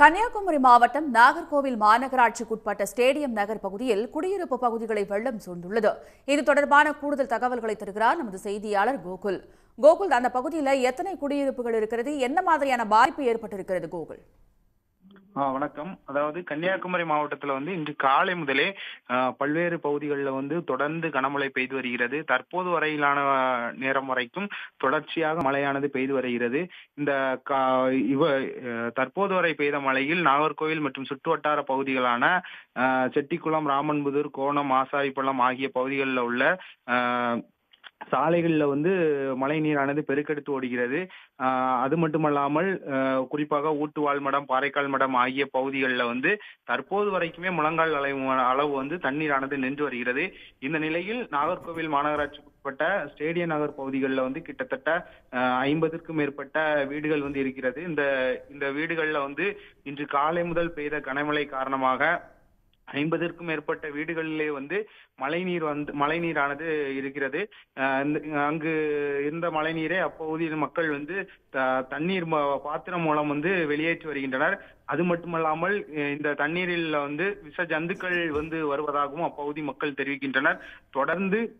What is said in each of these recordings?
கன்னியாகுமரி மாவட்டம் நாகர்கோவில் மாநகராட்சிக்குட்பட்ட ஸ்டேடியம் நகர் பகுதியில் குடியிருப்பு பகுதிகளை வெள்ளம் சூழ்ந்துள்ளது. இது தொடர்பான கூடுதல் தகவல்களை தருகிறார் நமது செய்தியாளர் கோகுல். கோகுல் அந்த பகுதியில் எத்தனை குடியிருப்புகள் இருக்கிறது? என்ன மாதிரியான பாதிப்பு ஏற்பட்டிருக்கிறது கோகுல்? வணக்கம். அதாவது கன்னியாகுமரி மாவட்டத்தில் வந்து இன்று காலை முதலே பல்வேறு பகுதிகளில் வந்து தொடர்ந்து கனமழை பெய்து வருகிறது. தற்போது வரையிலான நேரம் வரைக்கும் தொடர்ச்சியாக மழையானது பெய்து வருகிறது. இந்த கா இவ தற்போது வரை பெய்த மழையில் நாகர்கோவில் மற்றும் சுற்றுவட்டார பகுதிகளான செட்டிக்குளம் ராமன்புதூர் கோணம் ஆசாரிப்பள்ளம் ஆகிய பகுதிகளில் உள்ள சாலைகளில் வந்து மழை நீரானது பெருக்கெடுத்து ஓடுகிறது. அது மட்டுமல்லாமல் குறிப்பாக ஊட்டுவாழ் மடம் பாறைக்கால் மடம் ஆகிய பகுதிகளில் வந்து தற்போது வரைக்குமே முழங்கால் அளவு அளவு வந்து தண்ணீரானது நின்று வருகிறது. இந்த நிலையில் நாகர்கோவில் மாநகராட்சிக்குட்பட்ட ஸ்டேடிய நகர் பகுதிகளில் வந்து கிட்டத்தட்ட ஐம்பதுக்கும் மேற்பட்ட வீடுகள் வந்து இருக்கிறது. இந்த இந்த வீடுகளில் வந்து இன்று காலை முதல் பெய்த கனமழை காரணமாக ஐம்பதற்கும் மேற்பட்ட வீடுகளிலே வந்து மழைநீர் வந்து மழைநீரானது இருக்கிறது. அங்கு இருந்த மழைநீரை அப்பகுதியில் மக்கள் வந்து த- தண்ணீர் ம- பாத்திரம் மூலம் வந்து வெளியேற்றி வருகின்றனர். அது மட்டுமல்லாமல் இந்த தண்ணீரில் வந்து விஷ ஜந்துக்கள் வந்து வருவதாகவும் அப்பகுதி மக்கள் தெரிவிக்கின்றனர். தொடர்ந்து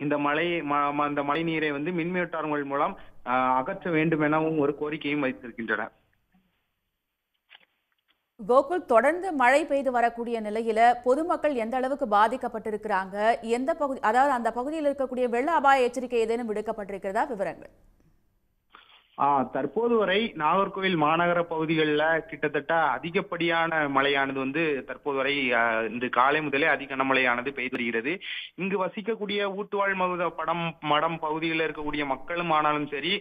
இந்த மழை ம- அந்த மழை நீரை வந்து மின்மிட்டார்கள் மூலம் அகற்ற வேண்டும் எனவும் ஒரு கோரிக்கையும் வைத்திருக்கின்றனர். கோகுல் தொடர்ந்து மழை பெய்து வரக்கூடிய நிலையில பொதுமக்கள் எந்த அளவுக்கு பாதிக்கப்பட்டிருக்கிறாங்க? எந்த பகுதி அதாவது அந்த பகுதியில் இருக்கக்கூடிய வெள்ள அபாய எச்சரிக்கை ஏதேனும் விடுக்கப்பட்டிருக்கிறதா விவரங்கள்? தற்போது வரை நாகர்கோவில் மாநகர பகுதிகளில் கிட்டத்தட்ட அதிகப்படியான மழையானது வந்து தற்போது வரை இந்த காலை முதலே அதிக கனமழையானது பெய்து வருகிறது. இங்கு வசிக்கக்கூடிய ஊட்டுவாழ் மகுத படம் மடம் பகுதியில் இருக்கக்கூடிய மக்களும் ஆனாலும் சரி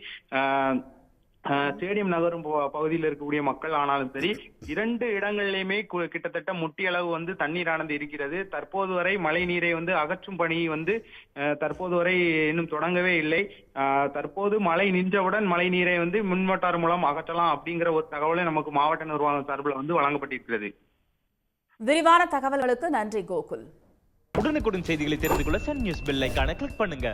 ஸ்டேடியம் நகரும் ப- பகுதியில் இருக்கக்கூடிய மக்கள் ஆனாலும் சரி இரண்டு இடங்களிலுமே கு- கிட்டத்தட்ட முட்டியளவு வந்து தண்ணீரானது இருக்கிறது. தற்போது வரை மழை நீரை வந்து அகற்றும் பணி வந்து தற்போது வரை இன்னும் தொடங்கவே இல்லை. தற்போது மழை நின்றவுடன் மழை நீரை வந்து மின்மோட்டார் மூலம் அகற்றலாம் அப்படிங்கிற ஒரு தகவலை நமக்கு மாவட்ட நிர்வாகம் சார்பில் வந்து வழங்கப்பட்டிருக்கிறது. விரிவான தகவல்களுக்கு நன்றி கோகுல். உடனுக்குடன் செய்திகளை தெரிந்து கொள்ள சன் நியூஸ் பெல் ஐகானை கிளிக் பண்ணுங்க.